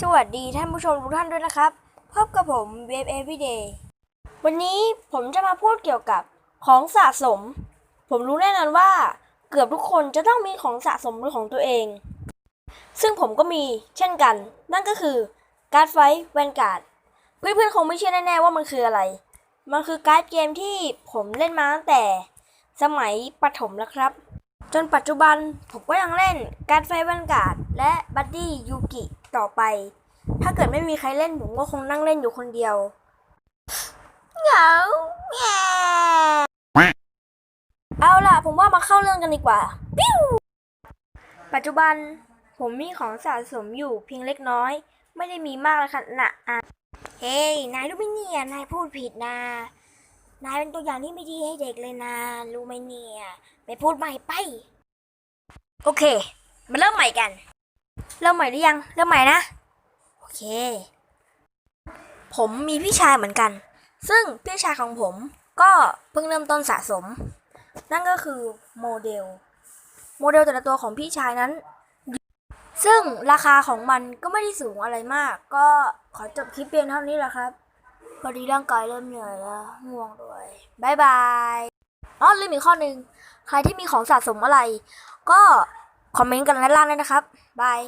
สวัสดีท่านผู้ชมทุกท่านด้วยนะครับ พบกับผมเวฟเอวีเดย์วันนี้ผมจะมาพูดเกี่ยวกับของสะสม ผมรู้แน่นอนว่า เกือบทุกคนจะต้องมีของสะสมเป็นของตัวเอง ซึ่งผมก็มีเช่นกัน นั่นก็คือการ์ดไฟแวนการ์ดเพื่อนๆคงไม่เชื่อแน่ๆว่ามันคืออะไร มันคือการ์ดเกมที่ผมเล่นมาตั้งแต่ สมัยประถมแล้วครับ จนปัจจุบันผมก็ยังเล่นการ์ดไฟแวนการ์ดและบัดดี้ยูกิ ต่อไป ถ้าเกิดไม่มีใครเล่นผมก็คงนั่งเล่นอยู่คนเดียว เหงาแง่เอาล่ะ ผมว่ามาเข้าเรื่องกันดีกว่า ปิ้ว ปัจจุบัน ผมมีของสะสมอยู่เพียงเล็กน้อย ไม่ได้มีมากเลยค่ะนะอะเฮ้ย นายรู้ไหมเนี่ย นายพูดผิดนะ นายเป็นตัวอย่างที่ไม่ดีให้เด็กเลยนะ รู้ไหมเนี่ยไปพูดใหม่ไป โอเค มาเริ่มใหม่กัน เริ่มใหม่หรือยัง เริ่มใหม่นะ โอเค ผมมีพี่ชายเหมือนกัน ซึ่งพี่ชายของผมก็เพิ่งเริ่มต้นสะสม นั่นก็คือโมเดล โมเดลแต่ละตัวของพี่ชายนั้น ซึ่งราคาของมันก็ไม่ได้สูงอะไรมาก ก็ขอจบคลิปเพียงเท่านี้แหละครับ พอดีร่างกายเริ่มเหนื่อยแล้วง่วงด้วยบายบายอ๋อลืมอีกข้อหนึ่งใครที่มีของสะสมอะไร ก็คอมเมนต์กันด้านล่างเลยนะครับ บาย